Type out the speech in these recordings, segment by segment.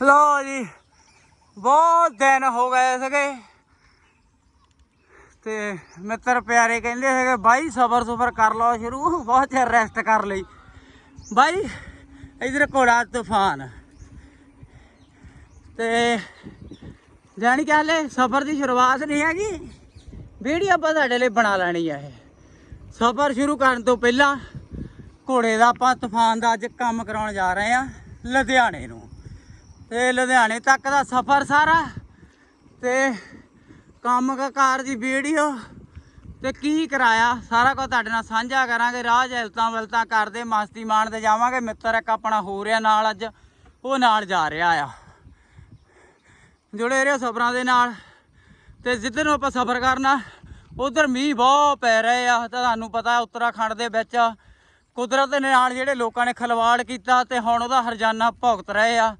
ਲੋ ਜੀ, ਬਹੁਤ ਦਿਨ ਹੋ ਗਏ ਸੀਗੇ। ਤੇ ਮਿੱਤਰ ਪਿਆਰੇ ਕਹਿੰਦੇ ਸੀਗੇ, ਬਾਈ ਸਬਰ ਸੁਬਰ ਕਰ ਲਓ ਸ਼ੁਰੂ, ਬਹੁਤ ਚਿਰ ਰੈਸਟ ਕਰ ਲਈ। ਬਾਈ, ਇਧਰ ਘੋੜਾ ਤੂਫਾਨ। ਤੇ ਜਾਣੀ ਕਿ ਹਾਲੇ ਸਫਰ ਦੀ ਸ਼ੁਰੂਆਤ ਨਹੀਂ ਹੈਗੀ, ਵੀਡੀਓ ਆਪਾਂ ਤੁਹਾਡੇ ਲਈ ਬਣਾ ਲੈਣੀ ਹੈ ਇਹ। ਸਫਰ ਸ਼ੁਰੂ ਕਰਨ ਤੋਂ ਪਹਿਲਾਂ ਘੋੜੇ ਦਾ ਆਪਾਂ ਤੂਫਾਨ ਦਾ ਅੱਜ ਕੰਮ ਕਰਾਉਣ ਜਾ ਰਹੇ ਆ ਲੁਧਿਆਣੇ ਨੂੰ। ਤੇ ਲੁਧਿਆਣੇ ਤੱਕ ਦਾ ਸਫਰ ਸਾਰਾ ਤੇ ਕੰਮ ਕਾਰ ਦੀ ਵੀਡੀਓ ਤੇ ਕੀ ਕਰਾਇਆ? ਸਾਰਾ ਕੁਝ ਤੁਹਾਡੇ ਨਾਲ ਸਾਂਝਾ ਕਰਾਂਗੇ। ਰਾਹ ਜਲਤਾਂ ਵਲਤਾਂ ਕਰਦੇ, ਮਸਤੀ ਮਾਣਦੇ ਜਾਵਾਂਗੇ। ਮਿੱਤਰ ਇੱਕ ਆਪਣਾ ਹੋ ਰਿਹਾ ਨਾਲ ਅੱਜ, ਉਹ ਨਾਲ ਜਾ ਰਿਹਾ ਆ। ਜੁੜੇ ਰਹੇ ਸਫਰਾਂ ਦੇ ਨਾਲ। ਤੇ ਜਿੱਧਰ ਨੂੰ ਆਪਾਂ ਸਫ਼ਰ ਕਰਨਾ, ਉਧਰ ਮੀਂਹ ਬਹੁਤ ਪੈ ਰਹੇ ਆ। ਤਾਂ ਤੁਹਾਨੂੰ ਪਤਾ ਉੱਤਰਾਖੰਡ ਦੇ ਵਿੱਚ ਕੁਦਰਤ ਦੇ ਨਾਲ ਜਿਹੜੇ ਲੋਕਾਂ ਨੇ ਖਲਵਾੜ ਕੀਤਾ ਤੇ ਹੁਣ ਉਹਦਾ ਹਰਜਾਨਾ ਭੁਗਤ ਰਹੇ ਆ।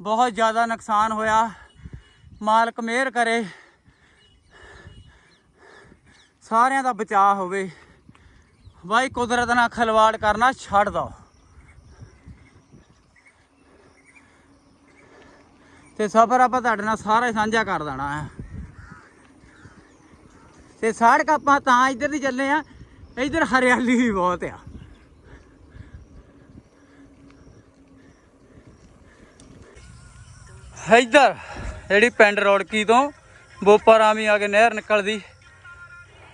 ਬਹੁਤ ਜ਼ਿਆਦਾ ਨੁਕਸਾਨ ਹੋਇਆ। ਮਾਲਕ ਮਿਹਰ ਕਰੇ। ਸਾਰਿਆਂ ਦਾ ਬਚਾਅ ਹੋਵੇ। ਬਾਈ ਕੁਦਰਤ ਨਾਲ ਖਲਵਾੜ ਕਰਨਾ ਛੱਡ ਦੋ। ਤੇ ਸਫ਼ਰ ਆਪਾਂ ਤੁਹਾਡੇ ਨਾਲ ਸਾਰਾ ਸਾਂਝਾ ਕਰ ਦੇਣਾ ਹੈ। ਤੇ ਸੜਕ ਆਪਾਂ ਤਾਂ ਇੱਧਰ ਦੀ ਚੱਲੇ ਆ ਇੱਧਰ ਹਰਿਆਲੀ ਵੀ ਬਹੁਤ ਆ। ਇੱਧਰ ਜਿਹੜੀ ਪਿੰਡ ਰੋੜਕੀ ਤੋਂ ਬੋਪਾਰਾਮੀ ਆ ਕੇ ਨਹਿਰ ਨਿਕਲਦੀ।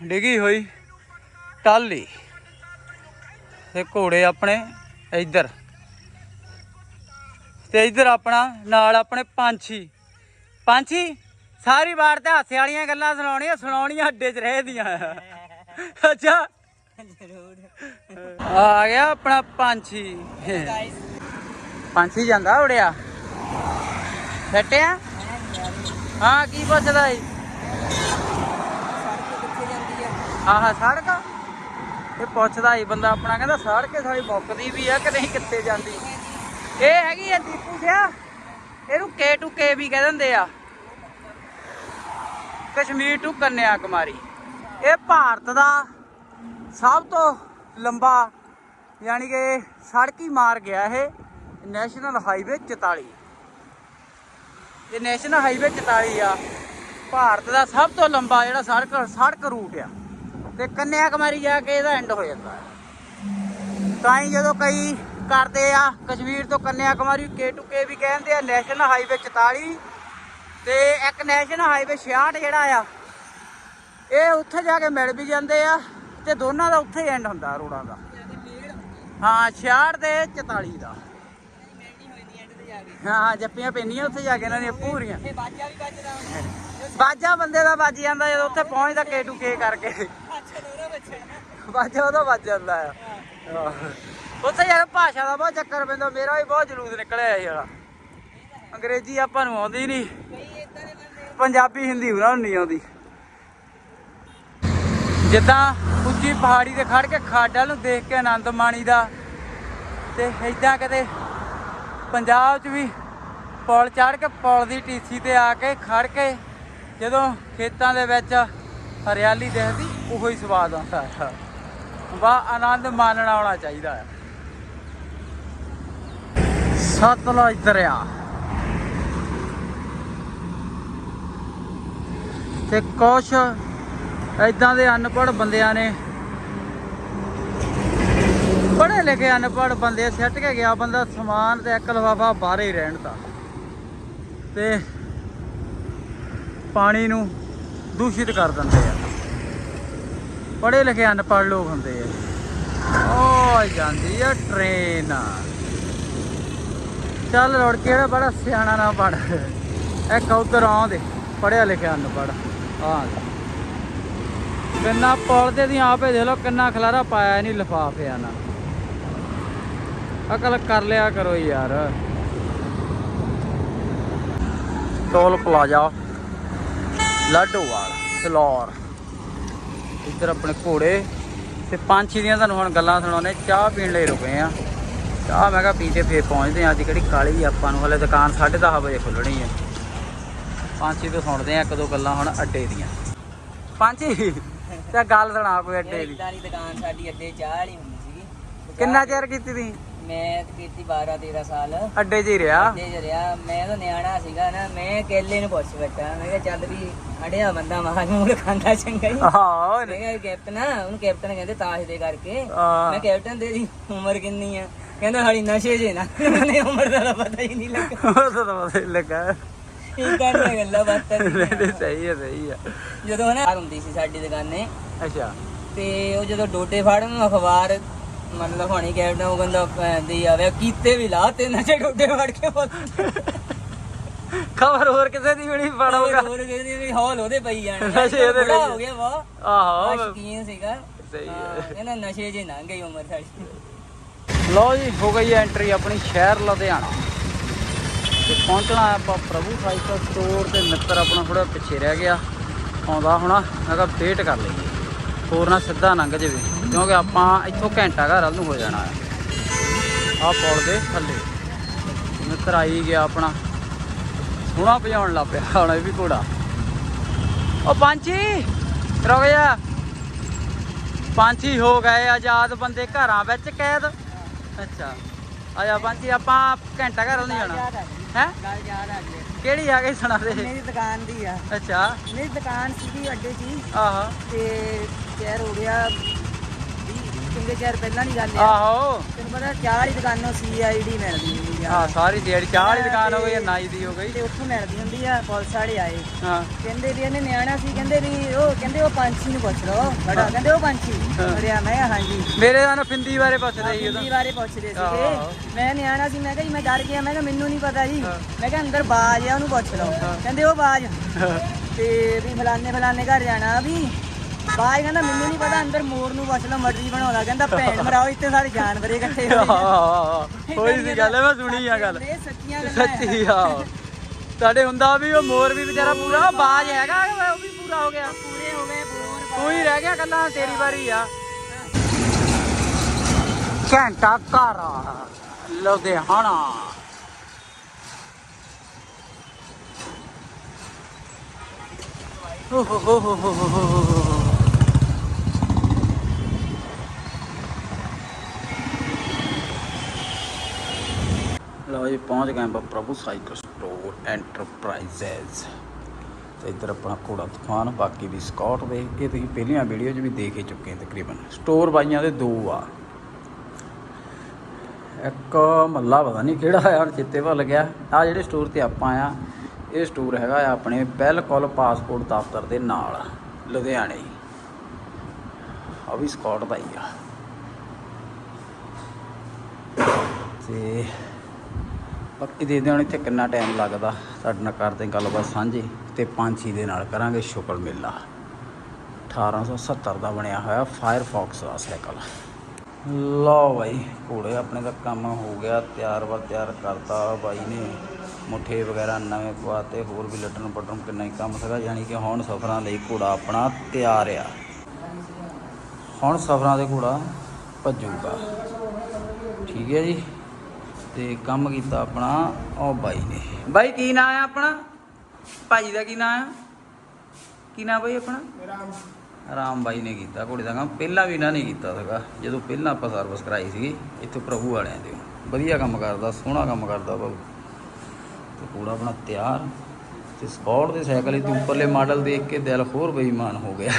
ਡਿੱਗੀ ਹੋਈ ਟਾਲੀ ਤੇ ਘੋੜੇ ਆਪਣੇ ਇੱਧਰ। ਤੇ ਇੱਧਰ ਆਪਣਾ ਨਾਲ ਆਪਣੇ ਪੰਛੀ। ਪੰਛੀ ਸਾਰੀ ਵਾਰ ਤੇ ਹਾਸੇ ਵਾਲੀਆਂ ਗੱਲਾਂ ਸੁਣਾਉਣੀਆਂ ਸੁਣਾਉਣੀਆਂ ਅੱਡੇ 'ਚ ਰਹਿਦੀਆਂ। ਅੱਛਾ। ਆ ਗਿਆ ਆਪਣਾ ਪੰਛੀ। ਪੰਛੀ ਜਾਂਦਾ ਉੜਿਆ। ਸੱਟਿਆ ਹਾਂ, ਕੀ ਪੁੱਛਦਾ ਈ ਆਹ ਸੜਕ? ਇਹ ਪੁੱਛਦਾ ਈ ਬੰਦਾ ਆਪਣਾ, ਕਹਿੰਦਾ ਸੜਕ ਸਾਡੀ ਮੁੱਕਦੀ ਵੀ ਆ ਕਿ ਨਹੀਂ ਕਿੱਥੇ ਜਾਂਦੀ? ਇਹ ਹੈਗੀ ਆ ਦੀਪੂ ਸਿਆ? ਇਹਨੂੰ ਕੇ ਟੂ ਕੇ ਵੀ ਕਹਿ ਦਿੰਦੇ ਆ। ਕਸ਼ਮੀਰ ਟੂ ਕੰਨਿਆ ਕੁਮਾਰੀ ਇਹ ਭਾਰਤ ਦਾ ਸਭ ਤੋਂ ਲੰਬਾ, ਯਾਨੀ ਕਿ ਸੜਕੀ ਮਾਰ ਗਿਆ ਇਹ, ਨੈਸ਼ਨਲ ਹਾਈਵੇ 44 ਇਹ ਨੈਸ਼ਨਲ ਹਾਈਵੇ 44 ਆ। ਭਾਰਤ ਦਾ ਸਭ ਤੋਂ ਲੰਬਾ ਜਿਹੜਾ ਸੜਕ ਸੜਕ ਰੂਟ ਆ। ਤੇ ਕੰਨਿਆ ਕੁਮਾਰੀ ਜਾ ਕੇ ਇਹਦਾ ਐਂਡ ਹੋ ਜਾਂਦਾ ਤਾਂ ਹੀ ਜਦੋਂ ਕਈ ਕਰਦੇ ਆ, ਕਸ਼ਮੀਰ ਤੋਂ ਕੰਨਿਆ ਕੁਮਾਰੀ ਕੇ ਟੂ ਕੇ ਵੀ ਕਹਿੰਦੇ ਆ, ਨੈਸ਼ਨਲ ਹਾਈਵੇ 44 ਤੇ ਇੱਕ ਨੈਸ਼ਨਲ ਹਾਈਵੇ 66 ਜਿਹੜਾ ਆ, ਇਹ ਉੱਥੇ ਜਾ ਕੇ ਮਿਲ ਵੀ ਜਾਂਦੇ ਆ ਤੇ ਦੋਨਾਂ ਦਾ ਉੱਥੇ ਐਂਡ ਹੁੰਦਾ ਰੋਡਾਂ ਦਾ। ਹਾਂ 66 ਤੇ 44 ਦਾ। ਹਾਂ ਜੱਪੀਆਂ ਪੈਂਦੀਆਂ ਉੱਥੇ ਜਾ ਕੇ ਇਹਨਾਂ ਦੀਆਂ ਪੂਰੀਆਂ ਬਾਜਾ ਬੰਦੇ ਦਾ ਵੱਜ ਜਾਂਦਾ ਜਦੋਂ ਉੱਥੇ ਪਹੁੰਚਦਾ ਕੇ ਟੂ ਕੇ ਕਰਕੇ ਬਾਜਾ ਉਹਦਾ ਵੱਜ ਜਾਂਦਾ ਆ। ਉੱਥੇ ਯਾਰ ਭਾਸ਼ਾ ਦਾ ਬਹੁਤ ਚੱਕਰ ਪੈਂਦਾ ਮੇਰਾ ਵੀ ਬਹੁਤ ਜਲੂਸ ਨਿਕਲਿਆ ਵਾਲਾ ਅੰਗਰੇਜ਼ੀ ਆਪਾਂ ਨੂੰ ਆਉਂਦੀ ਨਹੀਂ ਪੰਜਾਬੀ ਹਿੰਦੀ ਉਹਨਾਂ ਨੂੰ ਨਹੀਂ ਆਉਂਦੀ। ਜਿੱਦਾਂ ਉੱਚੀ ਪਹਾੜੀ ਤੇ ਖੜ ਕੇ ਖਾਡਾ ਨੂੰ ਦੇਖ ਕੇ ਆਨੰਦ ਮਾਣੀਦਾ ਤੇ ਇਦਾਂ ਕਦੇ ਪੰਜਾਬ 'ਚ ਵੀ ਪੁਲ ਚੜ ਕੇ ਪੁਲ ਦੀ ਟੀਸੀ ਤੇ ਆ ਕੇ ਖੜ ਕੇ ਜਦੋਂ ਖੇਤਾਂ ਦੇ ਵਿੱਚ ਹਰਿਆਲੀ ਦੇਖਦੀ, ਉਹੋ ਹੀ ਸਵਾਦ ਆਉਂਦਾ ਹੈ। ਵਾਹ ਆਨੰਦ ਮਾਣਨਾ ਆਉਣਾ ਚਾਹੀਦਾ ਹੈ। ਸਤਲੁਜ ਦਰਿਆ। ਤੇ ਕੁਛ ਐਦਾਂ ਦੇ ਅਨਪੜ੍ਹ ਬੰਦਿਆਂ ਨੇ ਪੜ੍ਹੇ ਲਿਖੇ ਅਨਪੜ੍ਹ ਬੰਦੇ ਸਿੱਟ ਕੇ ਗਿਆ ਬੰਦਾ ਸਮਾਨ ਤੇ ਇੱਕ ਲਫਾਫਾ ਬਾਹਰ ਹੀ ਰਹਿਣ ਦਾ ਤੇ ਪਾਣੀ ਨੂੰ ਦੂਸ਼ਿਤ ਕਰ ਦਿੰਦੇ ਆ। ਪੜ੍ਹੇ ਲਿਖੇ ਅਨਪੜ੍ਹ ਲੋਕ ਹੁੰਦੇ ਆ। ਓ ਜਾਂਦੀ ਆ ਟ੍ਰੇਨ ਚੱਲ ਰੋੜ ਕੇ ਬੜਾ ਸਿਆਣਾ ਨਾ ਪੜ। ਇੱਕ ਉਧਰ ਆਉਂਦੇ ਪੜਿਆ ਲਿਖਿਆ ਅਨਪੜ੍ਹ। ਆ ਕਿੰਨਾ ਪੁਲ ਤੇ ਦੀਆਂ ਆਪੇ ਦੇਖ ਲਓ ਕਿੰਨਾ ਖਲਾਰਾ ਪਾਇਆ ਨਹੀਂ ਲਫਾਫਿਆਂ ਨਾਲ। ਅਕਲ ਕਰ ਲਿਆ ਕਰੋ ਯਾਰ। Toll plaza. ਲਾਡੋਵਾਲ ਫਲੋਰ। ਇੱਧਰ ਆਪਣੇ ਘੋੜੇ। ਤੇ ਪੰਛੀ ਦੀਆਂ ਤੁਹਾਨੂੰ ਹੁਣ ਗੱਲਾਂ ਸੁਣਾਉਣੇ ਚਾਹ ਪੀਣ ਲਈ ਰੁਕੇ ਆ ਚਾਹ ਮੈਂ ਕਿਹਾ ਪੀ ਕੇ ਫੇਰ ਪਹੁੰਚਦੇ ਆ ਅੱਜ ਕਿਹੜੀ ਕਾਲੀ ਆਪਾਂ ਨੂੰ। ਹਲੇ ਦੁਕਾਨ 10:30 ਵਜੇ ਖੁੱਲਣੀ ਹੈ ਪੰਛੀ ਤੋਂ ਸੁਣਦੇ ਆ ਇੱਕ ਦੋ ਗੱਲਾਂ ਹੁਣ ਅੱਡੇ ਦੀਆਂ। ਪੰਛੀ ਤੇ ਗੱਲ ਸੁਣਾ ਕੋਈ ਅੱਡੇ ਦੀ। ਦੁਕਾਨ ਸਾਡੀ ਅੱਡੇ ਚਾਹ ਵਾਲੀ ਹੁੰਦੀ ਸੀਗੀ। ਕਿੰਨਾ ਚਿਰ ਕੀਤੀ ਤੁਸੀਂ? ਮੈਂ ਤੇ ਕੀਤੀ 12 13 ਸਾਲ। ਅੱਡੇ 'ਚ ਹੀ ਰਿਹਾ? ਤੇ ਜਰਿਆ ਮੈਂ ਤਾਂ ਨਿਆਣਾ ਸੀਗਾ ਨਾ ਮੈਂ ਕੇਲੇ ਨੂੰ ਪੁੱਛ ਬੈਠਾ। ਮੈਂ ਕਿਹਾ ਚੱਲ ਵੀ ਅੜਿਆ ਬੰਦਾ ਮਾਂ ਨੂੰ ਖਾਂਦਾ ਚੰਗਾ ਹੀ। ਹਾਂ ਮੈਂ ਕਿਹਾ ਕੈਪਟਨ ਆ ਉਹਨੂੰ ਕੈਪਟਨ ਕਹਿੰਦੇ ਤਾਸ਼ ਦੇ ਕਰਕੇ। ਹਾਂ। ਮੈਂ ਕੈਪਟਨ ਤੇਰੀ ਉਮਰ ਕਿੰਨੀ ਆ? ਕਹਿੰਦਾ ਹਾਲੀ ਨਸ਼ੇ ਜੇ ਨਾ। ਮੈਨੂੰ ਉਮਰ ਦਾ ਤਾਂ ਪਤਾ ਹੀ ਨਹੀਂ ਲੱਗਾ। ਉਹ ਤਾਂ ਪਤਾ ਹੀ ਲੱਗਾ। ਇਹ ਕਹਿੰਦਾ ਗੱਲਾਂ ਬਾਤਾਂ ਨਹੀਂ ਸੀ। ਨਹੀਂ, ਸਹੀ ਹੈ ਸਹੀ ਹੈ ਜਦੋਂ ਨਾ ਹੁੰਦੀ ਸੀ ਸਾਡੀ ਦੁਕਾਨੇ। ਅੱਛਾ। ਤੇ ਉਹ ਜਦੋਂ ਡੋਡੇ ਫੜਨ ਨੂੰ ਅਖਬਾਰ ਮਤਲਬ ਹੋਣੀ ਕੈਪਟਨ ਉਹ ਕਹਿੰਦਾ ਪੈਂਦੀ ਆਵੇ ਕੀਤੇ ਵੀ ਲਾ ਤੇ ਨਸ਼ੇ ਡੋਡੇ ਫੜ ਕੇ ਬੋਲ ਖਬਰ ਹੋਰ ਕਿਸੇ ਦੀ ਵੀ ਨਹੀਂ ਪੜੋਗਾ ਹੋਰ ਕਹਿੰਦੀ ਵੀ ਹੌਲ ਉਹਦੇ ਪਈ ਜਾਣ। ਨਸ਼ੇ ਹੋ ਗਿਆ ਵਾ। ਆਹੋ ਸ਼ਕੀਨ ਸੀਗਾ। ਸਹੀ ਹੈ। ਨਸ਼ੇ ਜੇ ਲੰਘ ਗਈ ਉਮਰ ਸਾਡੀ ਲਓ ਜੀ ਹੋ ਗਈ ਐਂਟਰੀ ਆਪਣੀ ਸ਼ਹਿਰ ਲੁਧਿਆਣਾ। ਤੇ ਪਹੁੰਚਣਾ ਆਪਾਂ ਪ੍ਰਭੂ ਸਾਈਕਲ ਸਟੋਰ ਤੇ ਮਿੱਤਰ ਆਪਣਾ ਥੋੜਾ ਪਿੱਛੇ ਰਹਿ ਗਿਆ। ਆਉਂਦਾ ਹੋਣਾ ਮੈਂ ਕਿਹਾ ਵੇਟ ਕਰ ਲਈਏ। ਹੋਰ ਨਾ ਸਿੱਧਾ ਲੰਘ ਜਾਵੇ। ਕਿਉਂਕਿ ਆਪਾਂ ਇੱਥੋਂ ਘੰਟਾ ਘਰ ਵੱਲ ਨੂੰ ਹੋ ਜਾਣਾ ਹੈ ਆਹ ਦੇ ਥੱਲੇ। ਮਿੱਤਰ ਆਈ ਗਿਆ ਆਪਣਾ। ਸੋਹਣਾ ਭਜਾਉਣ ਲੱਗ ਪਿਆ ਹੁਣ ਇਹ ਵੀ ਘੋੜਾ। ਉਹ ਪੰਛੀ! ਰੁਕ ਜਾ। ਪੰਛੀ ਹੋ ਗਏ ਆਜ਼ਾਦ ਬੰਦੇ ਘਰਾਂ ਵਿੱਚ ਕੈਦ। ਅੱਛਾ। ਆਇਆ ਪੰਛੀ, ਆਪਾਂ ਘੰਟਾ ਘਰ ਨਹੀਂ ਜਾਣਾ। ਹੈ? ਗੱਲ ਯਾਦ ਆ ਗਈ। ਕਿਹੜੀ ਆ ਗਈ ਸੁਣਾ ਦੇ? ਮੇਰੀ ਦੁਕਾਨ ਦੀ ਆ। ਅੱਛਾ। ਮੇਰੀ ਦੁਕਾਨ ਸੀਗੀ ਅੱਡੇ 'ਚ ਹੀ। ਆਹੋ। ਤੇ ਚੈਰ ਹੋ ਗਿਆ। 20 ਚੰਗੇ ਚੈਰ ਪਹਿਲਾਂ ਨਹੀਂ ਗੱਲ ਆ। ਆਹੋ। ਤੈਨੂੰ ਪਤਾ ਚਾਹ ਵਾਲੀ ਦੁਕਾਨੋਂ ਸੀਆਈਡੀ ਮਿਲਦੀ ਹੁੰਦੀ ਆ। ਆ ਸਾਰੀ ਦਿਹਾੜੀ ਚਾਹ ਵਾਲੀ ਦੁਕਾਨ ਹੋ ਗਈ ਜਾਂ ਨਾਈ ਦੀ ਹੋ ਗਈ। ਤੇ ਉੱਥੋਂ ਮਿਲਦੀ ਹੁੰਦੀ ਆ ਪੁਲਿਸ ਵਾਲੇ ਆਏ। ਹਾਂ। ਕਹਿੰਦੇ ਵੀ ਇਹਨੇ ਨਿਆਣਾ ਸੀ ਕਹਿੰਦੇ ਵੀ ਉਹ ਕਹਿੰਦੇ ਉਹ ਪੰਛੀ ਨੂੰ ਪੁੱਛ ਲਓ। ਬੜਾ ਕਹਿੰਦੇ ਉਹ ਪੰਛੀ। ਹਾਂ। ਬੜਿਆ ਮੈਂ ਕਿਹਾ ਹਾਂਜੀ। ਮੇਰੇ ਨਾਲ ਫਿੰਦੀ ਬਾਰੇ ਪੁੱਛਦੇ ਸੀ ਉਦੋਂ। ਹਿੰਦੀ ਬਾਰੇ ਪੁੱਛਦੇ। ਸੀਗੇ। ਮੈਂ ਨਿਆਣਾ ਸੀ ਮੈਂ ਕਿਹਾ ਜੀ ਮੈਂ ਡਰ ਗਿਆ ਮੈਂ ਕਿਹਾ ਮੈਨੂੰ ਨਹੀਂ ਪਤਾ ਜੀ। ਹਾਂ। ਮੈਂ ਕਿਹਾ ਅੰਦਰ ਬਾਜ ਆ ਉਹਨੂੰ ਪੁੱਛ ਲਓ। ਹਾਂ। ਕਹਿੰਦੇ ਉਹ ਬਾਜ। ਤੇ ਵੀ ਫਲਾਣੇ ਫਲਾਣੇ ਘਰ ਜਾਣਾ ਵੀ। ਬਾਜ ਕਹਿੰਦਾ ਮੈਨੂੰ ਨਹੀਂ ਪਤਾ ਅੰਦਰ ਮੋਰ ਨੂੰ ਲਓ ਮਟਰੀ ਬਣਾਉਂਦਾ। ਕਹਿੰਦਾ ਭੈਣ ਮਰਾਓ ਇੱਥੇ ਸਾਰੇ ਜਾਨਵਰ ਇਕੱਠੇ ਹੋਏ ਨੇ। ਹੋਈ ਸੀ ਗੱਲ ਮੈਂ ਸੁਣੀ ਆ ਗੱਲ। ਇਹ ਸੱਚੀਆਂ ਗੱਲਾਂ ਆ। ਸੱਚੀ ਆ ਸਾਡੇ ਹੁੰਦਾ ਵੀ ਉਹ ਮੋਰ ਵੀ ਵਿਚਾਰਾ ਪੂਰਾ ਬਾਜ ਹੈਗਾ ਉਹ ਵੀ ਪੂਰਾ ਹੋ ਗਿਆ। ਪੂਰੇ ਹੋ ਗਏ ਬੋਰ ਤੂੰ ਹੀ ਰਹਿ ਗਿਆ ਕੱਲਾ ਤੇਰੀ ਵਾਰੀ ਆ। ਘੰਟਾ ਘਰ ਲੁਧਿਆਣਾ। ਹੋ ਹੋ ਹੋ ਹੋ ਹੋ ਹੋ ਹੋ ਹੋ ਹੋ। ਲਓ ਜੀ, ਪਹੁੰਚ ਗਏ ਆਪਾਂ ਪ੍ਰਭੂ ਸਾਈਕਲ ਸਟੋਰ ਐਂਟਰਪ੍ਰਾਈਜ਼ਸ ਤੇ ਇੱਧਰ ਆਪਣਾ ਘੋੜਾ ਤੂਫਾਨ, ਬਾਕੀ ਵੀ ਸਕਾਟ ਦੇ ਇਹ ਤੁਸੀਂ ਪਹਿਲੀਆਂ ਵੀਡੀਓ 'ਚ ਵੀ ਦੇਖ ਹੀ ਚੁੱਕੇ ਤਕਰੀਬਨ। ਸਟੋਰ ਬਾਈਆਂ ਦੇ ਦੋ ਆ। ਇੱਕ ਮੱਲਾ ਪਤਾ ਨਹੀਂ ਕਿਹੜਾ ਆ, ਹੁਣ ਚਿੱਤੇ ਭੁੱਲ ਗਿਆ। ਆ ਜਿਹੜੇ ਸਟੋਰ ਤੇ ਆਪਾਂ ਆ, ਇਹ ਸਟੋਰ ਹੈਗਾ ਆ ਆਪਣੇ ਬਿਲਕੁਲ ਪਾਸਪੋਰਟ ਦਫ਼ਤਰ ਦੇ ਨਾਲ, ਲੁਧਿਆਣੇ। ਆ ਵੀ ਸਕਾਟ ਦਾ ਹੀ ਆ। ਤੇ ਬਾਕੀ ਦੇਖਦੇ ਦਿਓ ਇੱਥੇ ਕਿੰਨਾ ਟਾਈਮ ਲੱਗਦਾ ਸਾਡੇ ਨਾਲ ਕਰਦੇ ਗੱਲਬਾਤ ਸਾਂਝੀ ਤੇ ਪੰਛੀ ਦੇ ਨਾਲ ਕਰਾਂਗੇ ਸ਼ੁਕਰ ਮੇਲਾ। 1870 ਦਾ ਬਣਿਆ ਹੋਇਆ ਫਾਇਰਫੌਕਸ ਦਾ ਸਾਈਕਲ। ਲਓ ਬਾਈ, ਘੋੜੇ ਆਪਣੇ ਦਾ ਕੰਮ ਹੋ ਗਿਆ, ਤਿਆਰ ਵਾ ਤਿਆਰ ਕਰਤਾ ਬਾਈ ਨੇ। ਮੁੱਠੇ ਵਗੈਰਾ ਨਵੇਂ ਪਵਾਤੇ, ਹੋਰ ਵੀ ਲੱਟਣ ਪੱਟਣ ਕਿੰਨਾ ਹੀ ਕੰਮ ਸੀਗਾ, ਯਾਨੀ ਕਿ ਹੁਣ ਸਫ਼ਰਾਂ ਲਈ ਘੋੜਾ ਆਪਣਾ ਤਿਆਰ ਆ। ਹੁਣ ਸਫ਼ਰਾਂ ਦੇ ਘੋੜਾ ਭੱਜੂਗਾ। ਠੀਕ ਹੈ ਜੀ? ਤੇ ਕੰਮ ਕੀਤਾ ਆਪਣਾ ਉਹ ਬਾਈ ਨੇ। ਬਾਈ ਕੀ ਨਾਂ ਆ ਆਪਣਾ? ਭਾਜੀ ਦਾ ਕੀ ਨਾਂ ਆ? ਕੀ ਨਾਂ ਬਾਈ ਆਪਣਾ? ਰਾਮ। ਬਾਈ ਨੇ ਕੀਤਾ ਘੋੜੇ ਦਾ ਕੰਮ। ਪਹਿਲਾਂ ਵੀ ਇਹਨਾਂ ਨੇ ਕੀਤਾ ਸੀਗਾ ਜਦੋਂ ਪਹਿਲਾਂ ਆਪਾਂ ਸਰਵਿਸ ਕਰਾਈ ਸੀਗੀ ਇੱਥੇ ਪ੍ਰਭੂ ਵਾਲਿਆਂ ਦੇ। ਵਧੀਆ ਕੰਮ ਕਰਦਾ ਸੋਹਣਾ ਕੰਮ ਕਰਦਾ ਬਾਬੂ ਤੇ ਘੋੜਾ ਆਪਣਾ ਤਿਆਰ ਤੇ ਸਪੋਰਟ ਦੇ ਸਾਈਕਲ ਦੇ ਉੱਪਰਲੇ ਮਾਡਲ ਦੇਖ ਕੇ ਦਿਲ ਹੋਰ ਬੇਈਮਾਨ ਹੋ ਗਿਆ।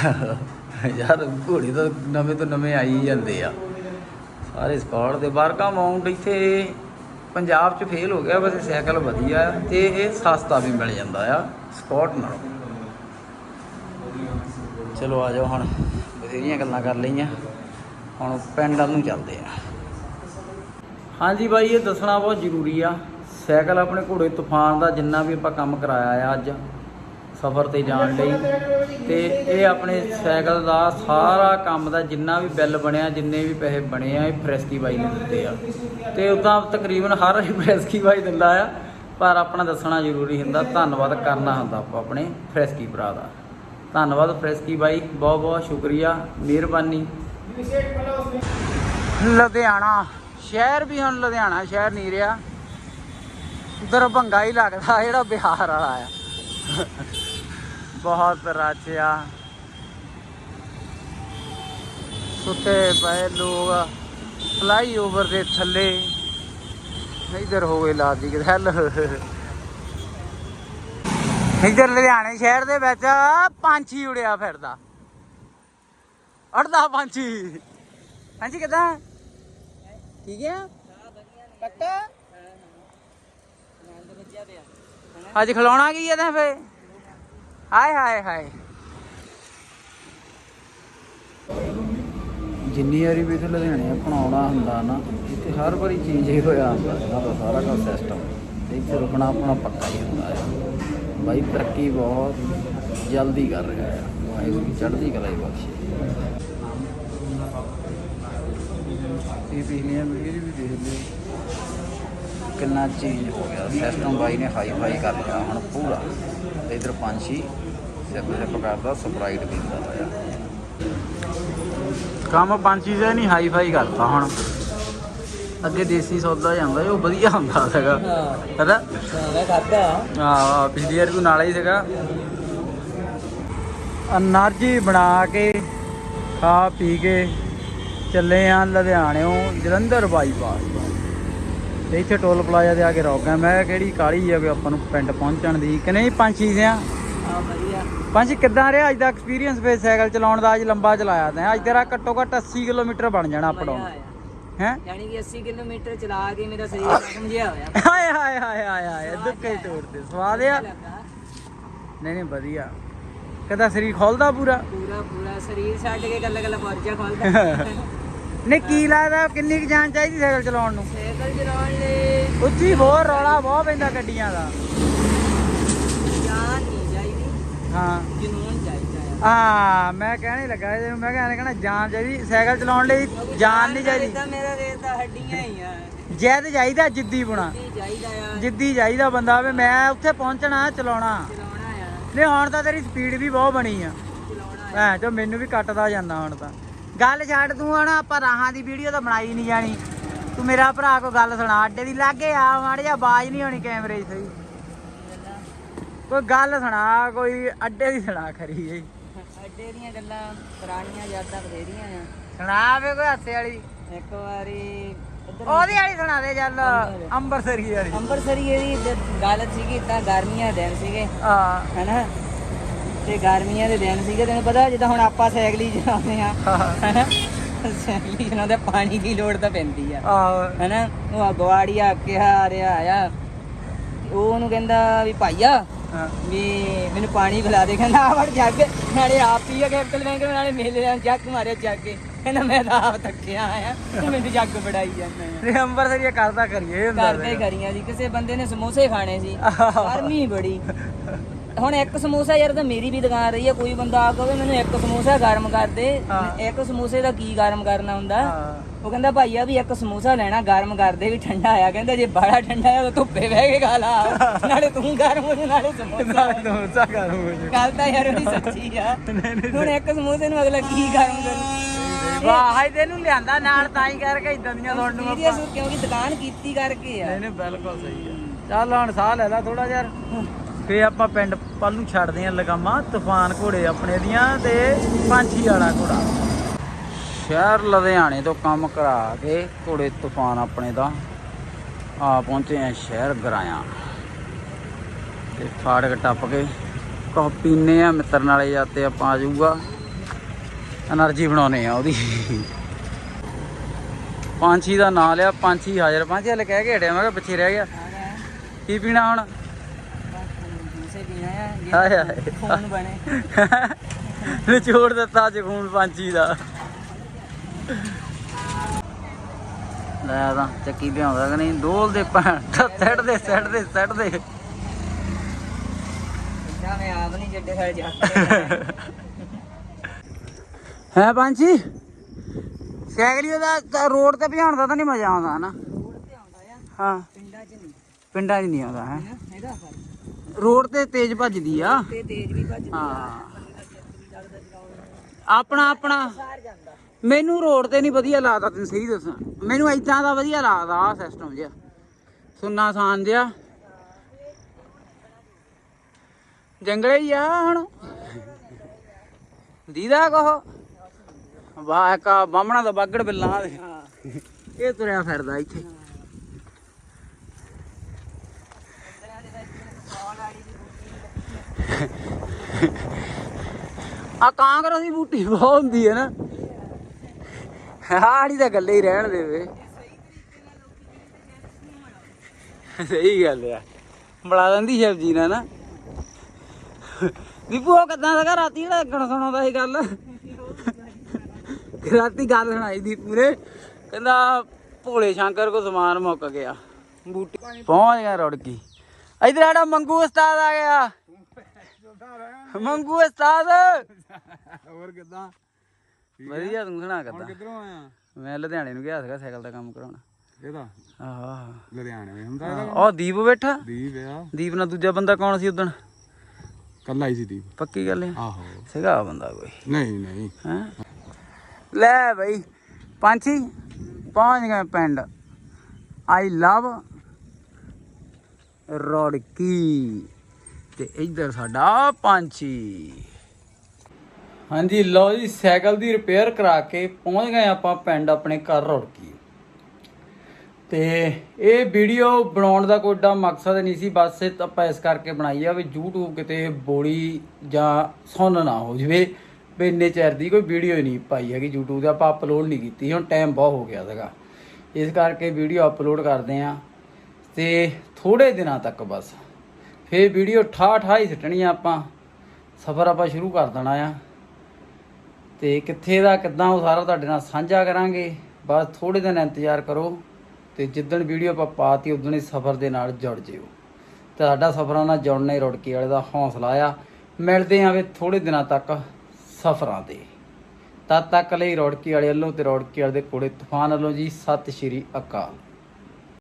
ਯਾਰ ਘੋੜੇ ਤਾਂ ਨਵੇਂ ਤੋਂ ਨਵੇਂ ਆਈ ਜਾਂਦੇ ਆ। ਸਾਰੇ ਸਕਾਟ ਦੇ ਵਰਗਾ ਮਾਊਂਟ ਇੱਥੇ। ਪੰਜਾਬ 'ਚ ਫੇਲ ਹੋ ਗਿਆ, ਵੈਸੇ ਸਾਈਕਲ ਵਧੀਆ ਆ ਤੇ ਇਹ ਸਸਤਾ ਵੀ ਮਿਲ ਜਾਂਦਾ ਆ ਸਕਾਟ ਨਾਲੋਂ। ਚਲੋ ਆ ਜਾਓ ਹੁਣ, ਬਥੇਰੀਆਂ ਗੱਲਾਂ ਕਰ ਲਈਆਂ। ਹੁਣ ਪਿੰਡ ਵੱਲ ਨੂੰ ਚੱਲਦੇ ਆ। ਹਾਂਜੀ ਬਾਈ, ਇਹ ਦੱਸਣਾ ਬਹੁਤ ਜ਼ਰੂਰੀ ਆ, ਸਾਈਕਲ ਆਪਣੇ ਘੋੜੇ, ਤੂਫਾਨ ਦਾ ਜਿੰਨਾ ਵੀ ਆਪਾਂ ਕੰਮ ਕਰਾਇਆ ਆ ਅੱਜ। ਸਫ਼ਰ ਤੇ ਜਾਣ ਲਈ। ਤੇ ਇਹ ਆਪਣੇ ਸਾਈਕਲ ਦਾ ਸਾਰਾ ਕੰਮ ਦਾ ਜਿੰਨਾ ਵੀ ਬਿੱਲ ਬਣਿਆ, ਜਿੰਨੇ ਵੀ ਪੈਸੇ ਬਣੇ ਆ, ਇਹ ਫਰੈਸਕੀ ਬਾਈ ਨੇ ਦਿੱਤੇ ਆ। ਤੇ ਉਦਾਂ ਤਕਰੀਬਨ ਹਰ ਫਰੈਸਕੀ ਬਾਈ ਦਿੰਦਾ ਆ, ਪਰ ਆਪਣਾ ਦੱਸਣਾ ਜ਼ਰੂਰੀ ਹੁੰਦਾ, ਧੰਨਵਾਦ ਕਰਨਾ ਹੁੰਦਾ ਆਪਾਂ ਆਪਣੇ ਫਰੈਸਕੀ ਭਰਾ ਦਾ। ਧੰਨਵਾਦ ਫਰੈਸਕੀ ਬਾਈ, ਬਹੁਤ ਬਹੁਤ ਸ਼ੁਕਰੀਆ, ਮਿਹਰਬਾਨੀ। ਲੁਧਿਆਣਾ, ਸ਼ਹਿਰ ਵੀ ਹੁਣ ਲੁਧਿਆਣਾ ਸ਼ਹਿਰ ਨਹੀਂ ਰਿਹਾ। ਦਰਭੰਗਾ ਹੀ ਲੱਗਦਾ, ਜਿਹੜਾ ਬਿਹਾਰ ਵਾਲਾ ਆ। ਬਹੁਤ ਰੱਛ ਸੁੱਤੇ ਪਏ ਲੋਕ ਫਲਾਈ ਦੇ ਥੱਲੇ। ਇਧਰ ਹੋ ਗਏ ਲਾਦੀ ਕਿ ਹੈਲ ਇਧਰ ਲੁਧਿਆਣੇ ਸ਼ਹਿਰ ਦੇ ਵਿੱਚ ਪੰਛੀ ਉੜਿਆ ਫਿਰਦਾ। ਅੜਦਾ ਪੰਛੀ। ਹਾਂਜੀ ਕਿਦਾਂ? ਠੀਕ ਹੈ ਪੱਕਾ? ਅੱਜ ਖਿਲਾਉਣਾ ਕੀ ਇਹਦਾ ਫੇ ਹਾਏ ਹਾਏ ਹਾਏ। ਜਿੰਨੀ ਵਾਰੀ ਵੀ ਇੱਥੇ ਲੁਧਿਆਣੇ ਆਪਣਾਉਣਾ ਹੁੰਦਾ ਨਾ, ਇੱਥੇ ਹਰ ਵਾਰੀ ਚੇਂਜ ਹੀ ਹੋਇਆ ਹੁੰਦਾ, ਇਹਨਾਂ ਦਾ ਸਾਰਾ ਕੁਝ ਸਿਸਟਮ ਤੇ ਇੱਥੇ ਰੁਕਣਾ ਆਪਣਾ ਪੱਕਾ ਹੀ ਹੁੰਦਾ ਹੈ ਬਾਈ, ਤਰੱਕੀ ਬਹੁਤ ਜਲਦੀ ਕਰ ਰਿਹਾ ਹੈ ਵਾਹਿਗੁਰੂ ਦੀ ਚੜ੍ਹਦੀ ਕਲਾ ਹੀ ਬਖਸ਼ੇ। ਇਹ ਪਿਛਲੀਆਂ ਵੀਡੀਓ ਵੀ ਦੇਖ ਲਿਓ। ਕਿੰਨਾ ਚੇਂਜ ਹੋ ਗਿਆ? ਸਿਸਟਮ ਬਾਈ ਨੇ ਹਾਈ ਫਾਈ ਕਰ ਲਿਆ ਹੁਣ ਪੂਰਾ। ਇਧਰ ਪੰਛੀ ਸਿਪ ਸਿਪ ਕਰਦਾ ਸਪਰਾਈਟ ਵੀ ਕਰਦਾ ਆ ਕੰਮ ਪੰਛੀ ਦਾ ਨਹੀਂ ਹਾਈ ਫਾਈ ਕਰਤਾ ਹੁਣ। ਅੱਗੇ ਦੇਸੀ ਸੌਦਾ ਜਾਂਦਾ ਉਹ ਵਧੀਆ ਹੁੰਦਾ ਸੀਗਾ। ਹੈਨਾ ਮੈਂ ਖਾਦਾ ਹਾਂ ਪਿਛਲੀ ਵਾਰ ਕੋ ਨਾਲਾ ਹੀ ਸੀਗਾ। ਅਨਾਰਜੀ ਬਣਾ ਕੇ ਖਾ ਪੀ ਕੇ ਚੱਲੇ ਆ ਲੁਧਿਆਣਿਓਂ ਜਲੰਧਰ ਬਾਈਪਾਸ ਤੇ ਇੱਥੇ ਟੋਲ ਪਲਾਜ਼ਾ ਦੇ ਆ ਕੇ ਰੋਕ ਗਿਆ ਮੈਂ ਕਿਹਾ ਕਿਹੜੀ ਕਾਲੀ ਆ ਕੋਈ ਆਪਾਂ ਨੂੰ ਪਿੰਡ ਪਹੁੰਚਣ ਦੀ? ਕਿ ਨਹੀਂ ਪੰਛੀ ਸਿਆ ਆ ਵਧੀਆ। ਪੰਛੀ ਕਿੱਦਾਂ ਰਿਹਾ? ਅੱਜ ਦਾ ਐਕਸਪੀਰੀਅੰਸ ਫੇ ਸਾਈਕਲ ਚਲਾਉਣ ਦਾ ਅੱਜ ਲੰਬਾ ਚਲਾਇਆ ਤੈਂ। ਅੱਜ ਤੇਰਾ ਘੱਟੋ ਘੱਟ 80 ਕਿਲੋਮੀਟਰ ਬਣ ਜਾਣਾ ਅਪ ਡਾਊਨ ਹੈ? ਯਾਨੀ ਕਿ 80 ਕਿਲੋਮੀਟਰ ਚਲਾ ਕੇ ਮੇਰਾ ਸਰੀਰ ਖਤਮ ਜਿਹਾ ਹੋਇਆ। ਹਾਏ ਹਾਏ ਹਾਏ ਹਾਏ ਹਾਏ ਦੁੱਕੇ ਤੋੜਦੇ ਸਵਾਦ ਆ। ਨਹੀਂ ਨਹੀਂ ਵਧੀਆ। ਕਦਾ ਸਰੀਰ ਖੋਲਦਾ ਪੂਰਾ? ਪੂਰਾ ਪੂਰਾ। ਸਰੀਰ ਛੱਡ ਕੇ ਗੱਲਾਂ ਗੱਲਾਂ ਪਹੁੰਚਿਆ ਖੋਲਦਾ। ਨਹੀਂ ਕੀ ਲੱਗਦਾ ਕਿੰਨੀ ਕੁ ਜਾਨ ਚਾਹੀਦੀ ਸਾਈਕਲ ਚਲਾਉਣ ਨੂੰ? ਸਾਈਕਲ ਚਲਾਉਣ ਲਈ ਉੱਚੀ ਬਹੁਤ ਰੌਲਾ ਬਹੁਤ ਪੈਂਦਾ ਗੱਡੀਆਂ ਦਾ। ਜਾਨ ਨਹੀਂ ਚਾਹੀਦੀ ਹਾਂ। ਜਨੂਨ ਚਾਹੀਦਾ ਆ। ਮੈਂ ਕਹਿਣੇ ਲੱਗਾ ਇਹਦੇ ਨੂੰ ਮੈਂ ਕਹਿੰਦਾ ਕਹਿਣਾ ਜਾਨ ਚਾਹੀਦੀ ਸਾਈਕਲ ਚਲਾਉਣ ਲਈ ਜਾਨ ਨਹੀਂ ਚਾਹੀਦੀ। ਤਾਂ ਮੇਰਾ ਰੇਤ ਤਾਂ ਹੱਡੀਆਂ ਹੀ ਆ। ਜੈਦ ਚਾਹੀਦਾ ਜਿੱਦੀ ਬੁਣਾ। ਜਿੱਦੀ ਚਾਹੀਦਾ ਬੰਦਾ ਵੀ ਮੈਂ ਉੱਥੇ ਪਹੁੰਚਣਾ ਚਲਾਉਣਾ। ਚਲਾਉਣਾ ਆ। ਨਹੀਂ ਹੁਣ ਤਾਂ ਤੇਰੀ ਸਪੀਡ ਵੀ ਬਹੁਤ ਬਣੀ ਆ। ਚਲਾਉਣਾ ਜੋ ਮੈਨੂੰ ਵੀ ਕੱਟਦਾ ਜਾਂਦਾ ਹੁਣ ਤਾਂ। ਗੱਲ ਛੱਡ ਤੂੰ ਹੁਣ ਆਪਾਂ ਰਾਹਾਂ ਦੀ ਵੀਡੀਓ ਤਾਂ ਬਣਾਈ ਨਹੀਂ ਜਾਣੀ। ਤੂੰ ਮੇਰਾ ਭਰਾ ਕੋ ਗੱਲ ਸੁਣਾ ਅੱਡੇ ਦੀ ਲਾਗੇ ਆ ਮਾੜੀ ਜਿਹਾ ਆਵਾਜ਼ ਨਹੀਂ ਹੋਣੀ ਕੈਮਰੇ 'ਚ ਸਹੀ। ਕੋਈ ਗੱਲ ਸੁਣਾ ਕੋਈ ਅੱਡੇ ਦੀ ਸੁਣਾ ਖਰੀ ਜੀ ਅੱਡੇ ਦੀਆਂ ਗੱਲਾਂ ਪੁਰਾਣੀਆਂ ਯਾਦਾਂ ਬਥੇਰੀਆਂ ਆ। ਸੁਣਾ ਵੇ ਕੋਈ ਹਾਸੇ ਵਾਲੀ। ਇੱਕ ਵਾਰੀ ਉਹਦੀ ਵਾਲੀ ਸੁਣਾ ਦੇ ਚੱਲ ਅੰਬਰਸਰੀ ਵਾਲੀ। ਅੰਮ੍ਰਿਤਸਰੀ ਦ- ਗੱਲ ਸੀਗੀ ਤਾਂ ਗਰਮੀਆਂ ਦੇ ਦਿਨ ਸੀਗੇ। ਆ ਹੈਨਾ? ਤੇ ਗਰਮੀਆਂ ਦੇ ਦਿਨ ਸੀਗੇ ਤੈਨੂੰ ਪਤਾ ਜਿੱਦਾਂ ਹੁਣ ਆਪਾਂ ਸਾਈਕਲੀ ਚਲਾਉਂਦੇ ਆ ਹੈਨਾ? ਸਾਈਕਲੀ ਚਲਾਉਂਦੇ ਪਾਣੀ ਦੀ ਲੋੜ ਤਾਂ ਪੈਂਦੀ ਆ। ਆ ਹੈਨਾ? ਉਹ ਅਗਵਾੜੀ ਆ ਕੇ ਆ ਰਿਹਾ ਆ ਤੇ ਉਹ ਉਹਨੂੰ ਕਹਿੰਦਾ ਵੀ ਭਾਈਆ ਵੀ ਮੈਨੂੰ ਪਾਣੀ ਪਿਲਾ ਦੇ। ਕਹਿੰਦਾ ਆ ਵੜ ਜੱਗ। ਨਾਲੇ ਆਪ ਪੀ ਕੇ ਅਕਲ ਮੈਂ ਕਿ ਨਾਲੇ ਮੇਲੇ ਨਾਲ ਜੱਗ ਮਾਰਿਆ ਜੱਗ। ਕੇ ਕਹਿੰਦਾ ਮੈਂ ਤਾਂ ਆਪ ਥੱਕਿਆ ਆਇਆ। ਤੇ ਮੈਨੂੰ ਜੱਗ ਫੜਾਈ ਜਾਂਦਾ ਆ। ਇਹ ਅੰਬਰਸਰੀ ਕਰਦਾ ਕਰੀਏ ਹੁੰਦਾ ਕਰਦੇ ਕਰੀਆਂ ਜੀ। ਕਿਸੇ ਬੰਦੇ ਨੇ ਸਮੋਸੇ ਖਾਣੇ ਸੀ। ਗਰਮੀ ਬੜੀ। ਹੁਣ ਇੱਕ ਸਮੋਸਾ ਯਾਰ ਤਾਂ ਮੇਰੀ ਵੀ ਦੁਕਾਨ ਰਹੀ ਹੈ ਕੋਈ ਬੰਦਾ ਆ ਕਹੇ ਮੈਨੂੰ ਇੱਕ ਸਮੋਸਾ ਗਰਮ ਕਰ ਦੇ। ਹਾਂ। ਇੱਕ ਸਮੋਸੇ ਦਾ ਕੀ ਗਰਮ ਕਰਨਾ ਹੁੰਦਾ? ਹਾਂ। ਉਹ ਕਹਿੰਦਾ ਭਾਈਆ ਵੀ ਇੱਕ ਸਮੋਸਾ ਲੈਣਾ ਗਰਮ ਕਰ ਦੇ ਵੀ ਠੰਡਾ ਆ। ਕਹਿੰਦਾ ਜੇ ਬੜਾ ਠੰਡਾ ਆ ਤਾਂ ਧੁੱਪੇ ਬਹਿ ਕੇ ਖਾ ਲਾ। ਨਾਲੇ ਤੂੰ ਗਰਮ ਹੋ ਜਾ ਨਾਲੇ ਸਮੋਸਾ ਨਾਲ ਦੋਸਾ ਕਰ ਹੋ ਜਾ। ਗੱਲ ਤਾਂ ਯਾਰ ਉਹਦੀ ਸੱਚੀ ਆ। ਹੁਣ ਇੱਕ ਸਮੋਸੇ ਨੂੰ ਅਗਲਾ ਕੀ ਗਰਮ ਕਰੂ? ਵਾਹ ਹਾਈ ਤੈਨੂੰ ਲਿਆਂਦਾ ਨਾਲ ਤਾਂ ਹੀ ਕਰਕੇ ਇਦਾਂ ਦੀਆਂ ਲੋੜ ਨੂੰ ਆਪਾਂ। ਸੀਰੀਅਸ ਕਿਉਂਕਿ ਦੁਕਾਨ ਕੀਤੀ ਕਰਕੇ ਆ। ਨਹੀਂ ਨਹੀਂ ਬਿਲਕੁਲ ਸਹੀ ਆ। ਚੱਲ ਹੁਣ ਸਾਹ ਲੈ ਲੈ ਥੋੜਾ ਜਿਹਾ। ਫੇ ਆਪਾਂ ਪਿੰਡ ਪਾਲੂ ਛੱਡਦੇ ਆਂ ਲਗਾਮਾਂ, ਤੂਫਾਨ ਘੋੜੇ ਆਪਣੇ ਦੀਆਂ ਤੇ ਪੰਛੀ ਵਾਲਾ ਘੋੜਾ। ਸ਼ਹਿਰ ਲੁਧਿਆਣੇ ਤੋਂ ਕੰਮ ਕਰਾ ਕੇ ਘੋੜੇ ਤੂਫਾਨ ਆਪਣੇ ਦਾ ਆ ਪਹੁੰਚੇ ਆ ਸ਼ਹਿਰ ਗਰਾਇਆ। ਤੇ ਫਾੜਕ ਟੱਪ ਕੇ ਕੋ ਪੀਨੇ ਆ, ਮਿੱਤਰ ਨਾਲੇ ਜਾਤੇ ਆਪਾਂ ਆ ਜੂਗਾ એનર્ਜੀ ਬਣਾਉਨੇ ਆ ਉਹਦੀ। ਪੰਛੀ ਦਾ ਨਾਂ ਲਿਆ, ਪੰਛੀ ਹਾਜ਼ਰ, ਪੰਛੀ ਹਲੇ ਕਹਿ ਕੇ ਹਟਿਆ, ਮੈਂ ਕਿਹਾ ਪਿੱਛੇ ਰਹਿ ਗਿਆ। ਕੀ ਪੀਣਾ ਹੁਣ? ਹਾਏ ਹਾਏ। ਖੂਨ ਬਣੇ। ਨਿਚੋੜ ਦਿੱਤਾ ਅੱਜ ਖੂਨ ਪੰਛੀ ਦਾ। ਲੈ ਤਾਂ ਚੱਕੀ ਲਿਆਉਂਦਾ ਕਿ ਨਹੀਂ ਦੋਲ ਦੇ ਭੈਣ ਸੱਟ ਦੇ ਸੱਟ ਦੇ ਸੱਟ ਦੇ ਮੈਂ ਆਪ ਨਹੀਂ ਜੱਡੇ ਸਾਲ ਜਾ ਹੈ ਪੰਛੀ? ਸਾਈਕਲੀ ਦਾ ਰੋਡ ਤੇ ਭਜਾਉਣ ਦਾ ਤਾਂ ਨਹੀਂ ਮਜ਼ਾ ਆਉਂਦਾ ਹਨਾ ਰੋਡ ਤੇ ਆਉਂਦਾ ਆ। ਹਾਂ। ਪਿੰਡਾਂ 'ਚ ਨਹੀਂ। ਪਿੰਡਾਂ 'ਚ ਨਹੀਂ ਆਉਂਦਾ ਹੈ ਇਹਦਾ ਫ਼ਰਕ। ਰੋਡ ਤੇ ਤੇਜ਼ ਭੱਜਦੀ ਆ। ਤੇ ਤੇਜ਼ ਵੀ ਭੱਜ ਹਾਂ। ਆਪਣਾ ਆਪਣਾ। ਮੈਨੂੰ ਰੋਡ ਤੇ ਨਹੀਂ ਵਧੀਆ ਲੱਗਦਾ ਤੈਨੂੰ ਸਹੀ ਦੱਸਾਂ। ਮੈਨੂੰ ਇਦਾਂ ਦਾ ਵਧੀਆ ਲੱਗਦਾ ਆ ਸਿਸਟਮ ਜਿਹਾ। ਸੁੰਨਾ ਸਾਨ ਜਿਹਾ। ਜੰਗਲੇ ਹੀ ਆ ਹੁਣ। ਦੀਦਾ ਕਹੋ। ਵਾਹ ਕਾ ਬਾਹਮਣਾ ਦਾ ਬਾਗੜ ਬਿੱਲਾ ਇਹ ਤੁਰਿਆ ਫਿਰਦਾ ਇੱਥੇ। ਆ ਕਾਂਗਰਸ ਦੀ ਬੂਟੀ ਬਹੁਤ ਹੁੰਦੀ ਹੈ ਨਾ। ਹਾੜੀ ਤਾਂ ਗੱਲੇ ਹੀ ਰਹਿਣ ਦੇਵੇ ਸਹੀ ਗੱਲ ਆ। ਬੜਾ ਦਿੰਦੀ ਸਬਜੀ ਨਾ ਨਾ। ਦੀਪੂ ਉਹ ਕਿਦਾਂ ਦਾ ਰਾਤੀ ਜਿਹੜਾ ਗਣ ਸੁਣਾਉਂਦਾ ਸੀ ਗੱਲ ਰਾਤੀ ਗੱਲ ਸੁਣਾਈ ਦੀਪੂ ਨੇ ਕਹਿੰਦਾ, ਭੋਲੇ ਸ਼ੰਕਰ ਕੋ ਸਮਾਨ ਮੁੱਕ ਗਿਆ। ਬੂਟੀ ਪਹੁੰਚ ਗਿਆ ਰੁੜਕੀ। ਇਧਰ ਆੜਾ ਮੰਗੂ ਉਸਤਾਦ ਆ ਗਿਆ। ਮੰਗੂ ਉਸਤਾਦ। ਹੋਰ ਕਿਦਾਂ? ਵਧੀਆ ਤੂੰ ਸੁਣਾ ਹੁਣ ਕਰਦਾ ਕਿੱਧਰੋਂ ਆਇਆ? ਮੈਂ ਲੁਧਿਆਣੇ ਨੂੰ ਗਿਆ ਸੀਗਾ ਸਾਈਕਲ ਦਾ ਕੰਮ ਕਰਾਉਣਾ। ਇਹਦਾ ਆਹ। ਲੁਧਿਆਣੇ ਵਿੱਚ ਹੁੰਦਾ ਇਹਦਾ ਉਹ ਦੀਪ ਬੈਠਾ? ਦੀਪ ਆ। ਦੀਪ ਨਾਲ ਦੂਜਾ ਬੰਦਾ ਕੌਣ ਸੀ ਉਦਣ? ਕੱਲਾ ਹੀ ਸੀ ਦੀਪ। ਪੱਕੀ ਗੱਲ ਹੈ? ਆਹੋ। ਸੀਗਾ ਬੰਦਾ ਕੋਈ? ਨਹੀਂ ਨਹੀਂ। ਹੈਂ? ਲੈ ਬਈ ਪੰਛੀ ਪਹੁੰਚ ਗਏ ਪਿੰਡ। I love Rorki. ਤੇ ਇੱਧਰ ਸਾਡਾ ਪੰਛੀ। ਹਾਂਜੀ, ਲਓ ਜੀ, ਸਾਈਕਲ ਦੀ ਰਿਪੇਅਰ ਕਰਾ ਕੇ ਪਹੁੰਚ ਗਏ ਆਪਾਂ ਪਿੰਡ ਆਪਣੇ ਘਰ ਰੋੜਕੀ। ਤੇ ਇਹ ਵੀਡੀਓ ਬਣਾਉਣ ਦਾ ਕੋਈ ਏਡਾ ਮਕਸਦ ਨਹੀਂ ਸੀ, ਬਸ ਆਪਾਂ ਇਸ ਕਰਕੇ ਬਣਾਈ ਆ ਵੀ YouTube ਕਿਤੇ ਬੋਲੀ ਜਾਂ ਸੁਣ ਨਾ ਹੋ ਜਵੇ। ਵੀ ਇੰਨੇ ਚਿਰ ਦੀ ਕੋਈ ਵੀਡੀਓ ਹੀ ਨਹੀਂ ਪਾਈ ਹੈਗੀ YouTube ਤੇ, ਆਪਾਂ ਅਪਲੋਡ ਨਹੀਂ ਕੀਤੀ, ਹੁਣ ਟਾਈਮ ਬਹੁਤ ਹੋ ਗਿਆ ਸੀਗਾ। ਇਸ ਕਰਕੇ ਵੀਡੀਓ ਅਪਲੋਡ ਕਰਦੇ ਆ ਤੇ ਥੋੜੇ ਦਿਨਾਂ ਤੱਕ ਬਸ। ਫੇਰ ਵੀਡੀਓ ਠਾ ਠਾ ਹੀ ਸਿੱਟਣੀ ਆ ਆਪਾਂ। ਸਫ਼ਰ ਆਪਾਂ ਸ਼ੁਰੂ ਕਰ ਦੇਣਾ ਆ। ਤੇ ਕਿੱਥੇ ਦਾ, ਕਿੱਦਾਂ ਉਹ ਸਾਰਾ ਤੁਹਾਡੇ ਨਾਲ ਸਾਂਝਾ ਕਰਾਂਗੇ। ਬਸ ਥੋੜੇ ਦਿਨ ਇੰਤਜ਼ਾਰ ਕਰੋ ਤੇ ਜਿੱਦਣ ਵੀਡੀਓ ਆਪਾਂ ਪਾਤੀ, ਉਦੋਂ ਹੀ ਸਫ਼ਰ ਦੇ ਨਾਲ ਜੁੜ ਜਿਓ। ਤੁਹਾਡਾ ਸਫ਼ਰਾਂ ਨਾਲ ਜੁੜਨਾ ਹੀ ਰੁੜਕੀ ਵਾਲੇ ਦਾ ਹੌਸਲਾ ਆ। ਮਿਲਦੇ ਆਂ ਵੇ ਥੋੜੇ ਦਿਨਾਂ ਤੱਕ ਸਫ਼ਰਾਂ ਤੇ। ਤਦ ਤੱਕ ਲਈ ਰੁੜਕੀ ਵਾਲੇ ਵੱਲੋਂ ਤੇ ਰੁੜਕੀ ਵਾਲੇ ਦੇ ਕੋੜੇ ਤੂਫਾਨ ਵੱਲੋਂ ਜੀ, ਸਤਿ ਸ਼੍ਰੀ ਅਕਾਲ।